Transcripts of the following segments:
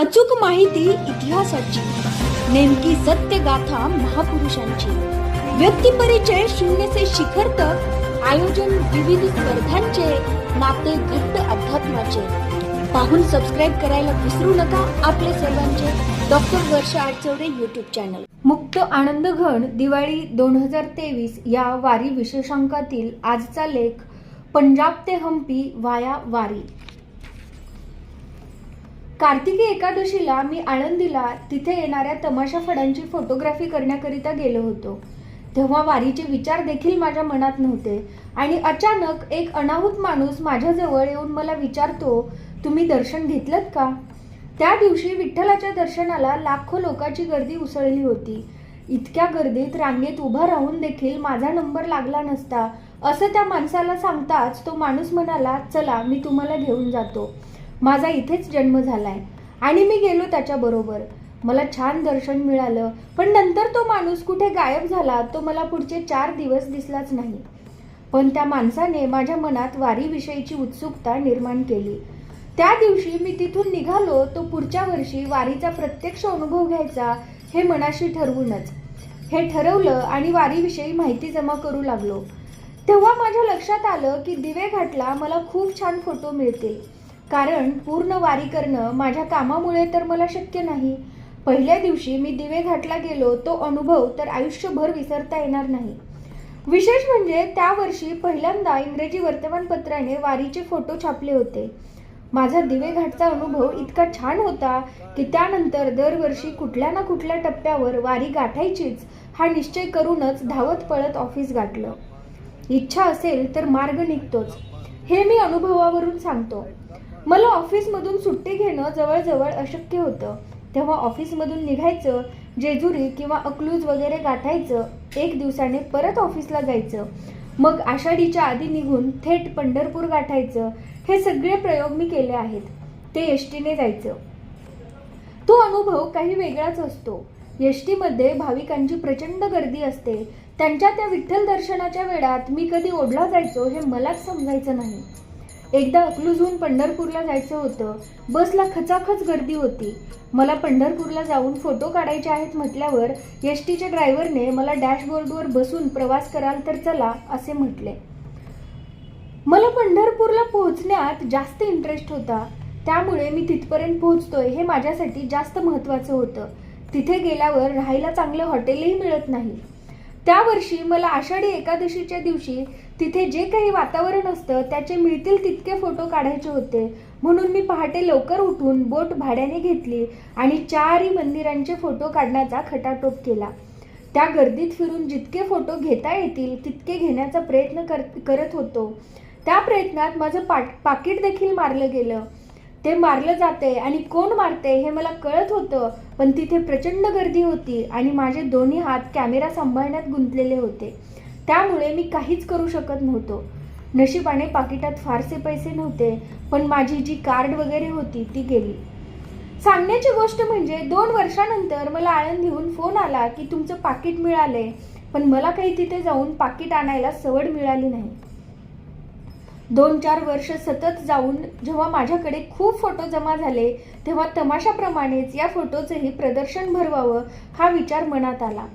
अचूक माहिती इतिहासाची. नेमकी सत्य गाथा महापुरुषांची. व्यक्तिपरिचय शून्य से शिखर तक आयोजन विविध स्पर्धांचे नाते घट्ट अध्यात्माचे. पाहून सबस्क्राईब करायला विसरू नका आपले सर्वांचे. Doctor Varsha Athchaure YouTube channel मुक्त आनंद घण दिवाळी दोन हजार तेवीस या वारी विशेषांकातील आजचा लेख पंजाब ते हम्पी वाया वारी. कार्तिकी एकादशीला मी आळंदीला तिथे येणाऱ्या तमाशा फडांची फोटोग्राफी करण्याकरिता गेलो होतो. तेव्हा वारीचे विचार देखील माझ्या मनात नव्हते आणि अचानक एक अनाहूत माणूस माझ्याजवळ येऊन मला विचारतो तुम्ही दर्शन घेतलं का? त्या दिवशी विठ्ठलाच्या दर्शनाला लाखो लोकांची गर्दी उसळली होती. इतक्या गर्दीत रांगेत उभा राहून देखील माझा नंबर लागला नसता असं त्या माणसाला सांगताच तो माणूस म्हणाला चला मी तुम्हाला घेऊन जातो. माझा इथेच जन्म झालाय. आणि मी गेलो त्याच्याबरोबर मला छान दर्शन मिळालं पण नंतर तो माणूस कुठे गायब झाला तो मला पुढचे चार दिवस दिसलाच नाही. पण त्या माणसाने माझ्या मनात वारीविषयीची उत्सुकता निर्माण केली. त्या दिवशी मी तिथून निघालो तो पुढच्या वर्षी वारीचा प्रत्यक्ष अनुभव घ्यायचा हे मनाशी ठरवूनच. हे ठरवलं आणि वारीविषयी माहिती जमा करू लागलो. तेव्हा माझ्या लक्षात आलं की दिवे घाटला मला खूप छान फोटो मिळतील. कारण पूर्ण वारी करणं माझ्या कामामुळे तर मला शक्य नाही. पहिल्या दिवशी मी दिवे घाटला गेलो तो अनुभव तर आयुष्यभर विसरता येणार नाही. विशेष म्हणजे त्या वर्षी पहिल्यांदा इंग्रजी वर्तमानपत्राने वारीचे फोटो छापले होते. माझा दिवे घाटचा अनुभव इतका छान होता की त्यानंतर दरवर्षी कुठल्या ना कुठल्या टप्प्यावर वारी गाठायचीच हा निश्चय करूनच धावत पळत ऑफिस गाठलं. इच्छा असेल तर मार्ग निघतोच. हे मी अनुभवावरून सांगतो. मला ऑफिसमधून सुट्टी घेणं जवळजवळ अशक्य होतं. तेव्हा ऑफिसमधून निघायचं जेजुरी किंवा अकलूज वगैरे गाठायचं एक दिवसाने परत ऑफिसला जायचं. मग आषाढीच्या आधी निघून थेट पंढरपूर गाठायचं. हे सगळे प्रयोग मी केले आहेत. ते एस जायचं. तो अनुभव काही वेगळाच असतो. एस भाविकांची प्रचंड गर्दी असते. त्यांच्या त्या विठ्ठल दर्शनाच्या वेळात मी कधी ओढला जायचो हे मलाच समजायचं नाही. एकदा अकलूजहून पंढरपूरला जायचं होतं. बसला खचाखच गर्दी होती. मला पंढरपूरला जाऊन फोटो काढायचे आहेत म्हटल्यावर एस टीच्या ड्रायव्हरने मला डॅशबोर्डवर बसून प्रवास कराल तर चला असे म्हटले. मला पंढरपूरला पोहोचण्यात जास्त इंटरेस्ट होता. त्यामुळे मी तिथपर्यंत पोहोचतोय हे माझ्यासाठी जास्त महत्त्वाचं होतं. तिथे गेल्यावर राहायला चांगलं हॉटेलही मिळत नाही. त्या वर्षी मला आषाढी एकादशीच्या दिवशी तिथे जे काही वातावरण असतं त्याचे मिळतील तितके फोटो काढायचे होते. म्हणून मी पहाटे लवकर उठून बोट भाड्याने घेतली आणि चारही मंदिरांचे फोटो काढण्याचा खटाटोप केला. त्या गर्दीत फिरून जितके फोटो घेता येतील तितके घेण्याचा प्रयत्न कर करत होतो. त्या प्रयत्नात माझं पाट पाकिट देखील मारलं गेलं. ते मारलं जाते आणि कोण मारते हे मला कळत होतं पण तिथे प्रचंड गर्दी होती आणि माझे दोन्ही हात कॅमेरा सांभाळण्यात गुंतलेले होते. त्यामुळे मी काहीच करू शकत नव्हतो. नशिबाने पाकिटात फारसे पैसे नव्हते पण माझी जी कार्ड वगैरे होती ती गेली. सांगण्याची गोष्ट म्हणजे दोन वर्षानंतर मला आळंदीहून फोन आला की तुमचं पाकिट मिळाले पण मला काही तिथे जाऊन पाकिट आणायला सवड मिळाली नाही. दोन चार वर्ष सतत जाऊन जेव्हा माझ्याकडे खूप फोटो जमा झाले तेव्हा तमाशाप्रमाणेच या फोटोचंही प्रदर्शन भरवावं हा विचार मनात आला.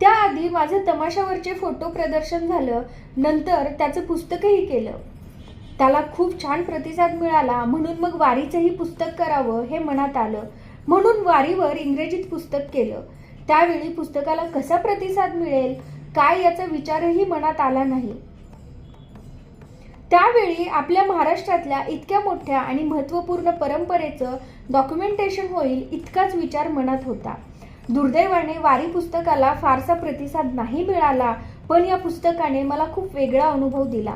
त्याआधी माझं तमाशावरचे फोटो प्रदर्शन झालं नंतर त्याचं पुस्तकही केलं. त्याला खूप छान प्रतिसाद मिळाला म्हणून मग वारीचंही पुस्तक करावं हे मनात आलं. म्हणून वारीवर इंग्रजीत पुस्तक केलं. त्यावेळी पुस्तकाला कसा प्रतिसाद मिळेल काय याचा विचारही मनात आला नाही. त्यावेळी आपल्या महाराष्ट्रातल्या इतक्या मोठ्या आणि महत्त्वपूर्ण परंपरेचं डॉक्युमेंटेशन होईल इतकाच विचार मनात होता. दुर्दैवाने वारी पुस्तकाला फारसा प्रतिसाद नाही मिळाला पण या पुस्तकाने मला खूप वेगळा अनुभव दिला.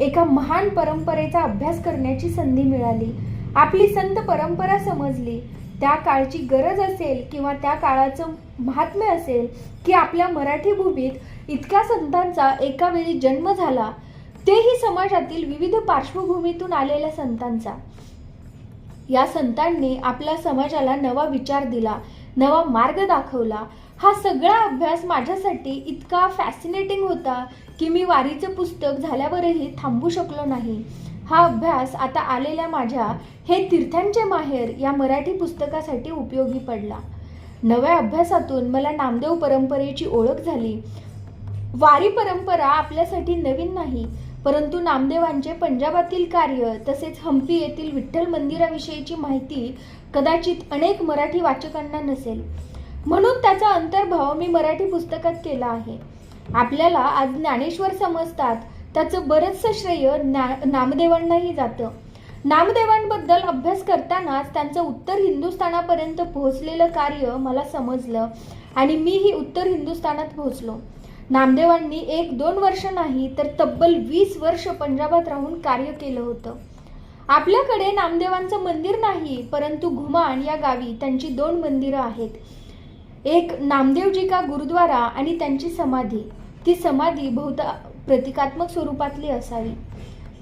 एका महान परंपरेचा अभ्यास करण्याची संधी मिळाली. आपली संत परंपरा समजली. त्या काळची गरज असेल किंवा त्या काळाचं महात्म्य असेल की आपल्या मराठी भूमीत इतक्या संतांचा एका वेळी जन्म झाला तेही समाजातील विविध पार्श्वभूमीतून आलेल्या संतांचा. या संतांनी आपल्या समाजाला नवा विचार दिला. नवा मार्ग दाखवला. हा सगळा अभ्यास माझ्यासाठी इतका फॅसिनेटिंग होता की मी वारीचं पुस्तक झाल्यावरही थांबू शकलो नाही. हा अभ्यास आता आलेल्या माझ्या हे तीर्थांचे माहेर या मराठी पुस्तकासाठी उपयोगी पडला. नव्या अभ्यासातून मला नामदेव परंपरेची ओळख झाली. वारी परंपरा आपल्यासाठी नवीन नाही परंतु नामदेवांचे पंजाबातील कार्य तसेच हम्पी येथील विठ्ठल मंदिराविषयीची माहिती कदाचित अनेक मराठी वाचकांना नसेल. म्हणून त्याचा अंतर्भाव मी मराठी पुस्तकात केला आहे. आपल्याला आज ज्ञानेश्वर समजतात. त्याचं बरंचसं श्रेय ना नामदेवांनाही जातं. नामदेवांबद्दल अभ्यास करतानाच त्यांचं उत्तर हिंदुस्थानापर्यंत पोहोचलेलं कार्य मला समजलं आणि मीही उत्तर हिंदुस्थानात पोहोचलो. नामदेवांनी एक दोन वर्ष नाही तर तब्बल वीस वर्ष पंजाबात राहून कार्य केलं होतं. आपल्याकडे नामदेवांचं मंदिर नाही परंतु घुमान या गावी त्यांची दोन मंदिरं आहेत. एक नामदेवजी का गुरुद्वारा आणि त्यांची समाधी. ती समाधी बहुता प्रतिकात्मक स्वरूपातली असावी.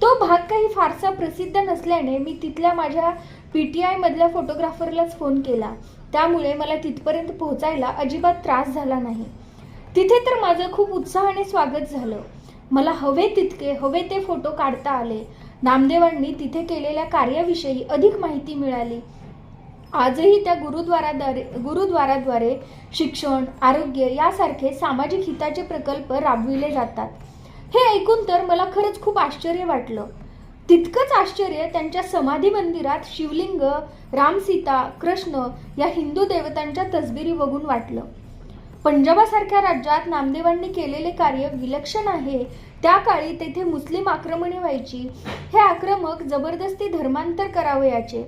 तो भाग काही फारसा प्रसिद्ध नसल्याने मी तिथल्या माझ्या पी टी आयमधल्या फोटोग्राफरलाच फोन केला. त्यामुळे मला तिथपर्यंत पोहोचायला अजिबात त्रास झाला नाही. तिथे तर माझं खूप उत्साहाने स्वागत झालं. मला हवे तितके हवे ते फोटो काढता आले. नामदेवांनी तिथे केलेल्या कार्याविषयी अधिक माहिती मिळाली. आजही त्या गुरुद्वाराद्वारे गुरुद्वाराद्वारे शिक्षण आरोग्य यासारखे सामाजिक हिताचे प्रकल्प राबविले जातात. हे ऐकून तर मला खरंच खूप आश्चर्य वाटलं. तितकंच आश्चर्य त्यांच्या समाधी मंदिरात शिवलिंग रामसीता कृष्ण या हिंदू देवतांच्या तसबिरी बघून वाटलं. पंजाबासारख्या राज्यात नामदेवांनी केलेले कार्य विलक्षण आहे. त्या काळी तेथे मुस्लिम आक्रमणे व्हायची. हे आक्रमक जबरदस्ती धर्मांतर करावयाचे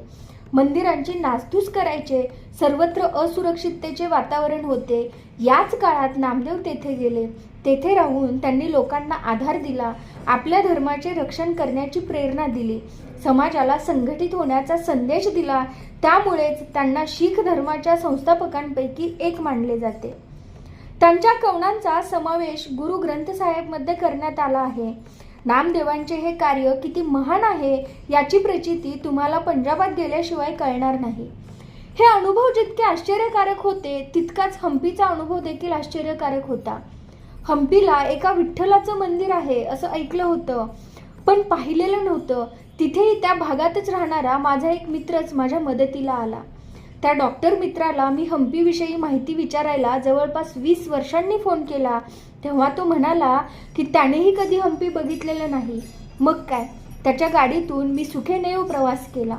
मंदिरांची नासधूस करायचे. सर्वत्र असुरक्षिततेचे वातावरण होते. याच काळात नामदेव तेथे गेले. तेथे राहून त्यांनी लोकांना आधार दिला. आपल्या धर्माचे रक्षण करण्याची प्रेरणा दिली. समाजाला संघटित होण्याचा संदेश दिला. त्यामुळेच त्यांना शीख धर्माच्या संस्थापकांपैकी एक मानले जाते. त्यांच्या कवनांचा समावेश गुरु ग्रंथ साहेबमध्ये करण्यात आला आहे. नामदेवांचे हे कार्य किती महान आहे याची प्रचिती तुम्हाला पंजाबात गेल्याशिवाय कळणार नाही. हे अनुभव जितके आश्चर्यकारक होते तितकाच हम्पीचा अनुभव देखील आश्चर्यकारक होता. हम्पीला एका विठ्ठलाचं मंदिर आहे असं ऐकलं होतं पण पाहिलेलं नव्हतं. तिथेही त्या भागातच राहणारा माझा एक मित्रच माझ्या मदतीला आला. त्या डॉक्टर मित्राला मी हम्पीविषयी माहिती विचारायला जवळपास वीस वर्षांनी फोन केला. तेव्हा तो म्हणाला की त्यानेही कधी हम्पी बघितलेलं नाही. मग काय? त्याच्या गाडीतून मी सुखेनेव प्रवास केला.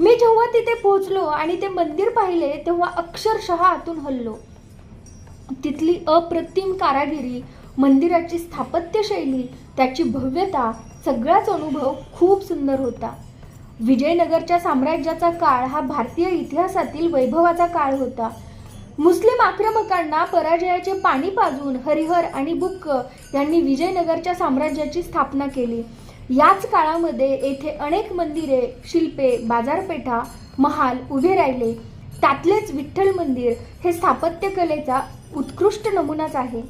मी जेव्हा तिथे पोहोचलो आणि ते मंदिर पाहिले तेव्हा अक्षरशः आतून हल्लो. तिथली अप्रतिम कारागिरी मंदिराची स्थापत्यशैली त्याची भव्यता सगळाच अनुभव खूप सुंदर होता. विजयनगरच्या साम्राज्याचा काळ हा भारतीय इतिहासातील वैभवाचा काळ होता. मुस्लिम आक्रमकांना पराजयाचे पाणी पाजून हरिहर आणि बुक्क यांनी विजयनगरच्या साम्राज्याची स्थापना केली. याच काळामध्ये येथे अनेक मंदिरे शिल्पे बाजारपेठा महाल उभे राहिले. त्यातलेच विठ्ठल मंदिर हे स्थापत्यकलेचा उत्कृष्ट नमुनाच आहे.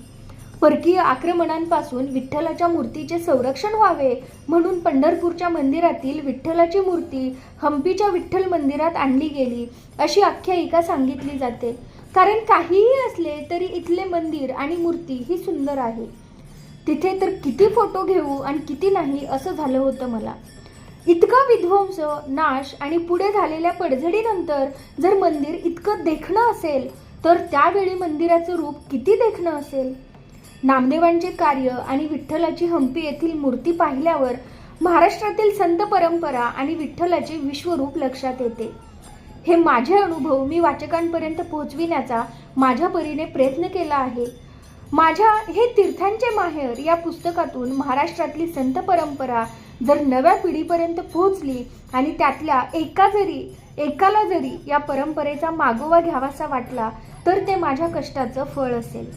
परकीय आक्रमणांपासून विठ्ठलाच्या मूर्तीचे संरक्षण व्हावे म्हणून पंढरपूरच्या मंदिरातील विठ्ठलाची मूर्ती हम्पीच्या विठ्ठल मंदिरात आणली गेली अशी आख्यायिका सांगितली जाते. कारण काहीही असले तरी इथले मंदिर आणि मूर्ती ही सुंदर आहे. तिथे तर किती फोटो घेऊ आणि किती नाही असं झालं होतं मला. इतका विध्वंस नाश आणि पुढे झालेल्या पडझडीनंतर जर मंदिर इतकं देखणं असेल तर त्यावेळी मंदिराचं रूप किती देखणं असेल? नामदेवांचे कार्य आणि विठ्ठलाची हम्पी येथील मूर्ती पाहिल्यावर महाराष्ट्रातील संत परंपरा आणि विठ्ठलाचे विश्वरूप लक्षात येते. हे माझे अनुभव मी वाचकांपर्यंत पोहोचविण्याचा माझ्या परीने प्रयत्न केला आहे. माझ्या हे तीर्थांचे माहेर या पुस्तकातून महाराष्ट्रातली संत परंपरा जर नव्या पिढीपर्यंत पोहोचली आणि त्यातल्या एका जरी एकाला जरी या परंपरेचा मागोवा घ्यावासा वाटला तर ते माझ्या कष्टाचं फळ असेल.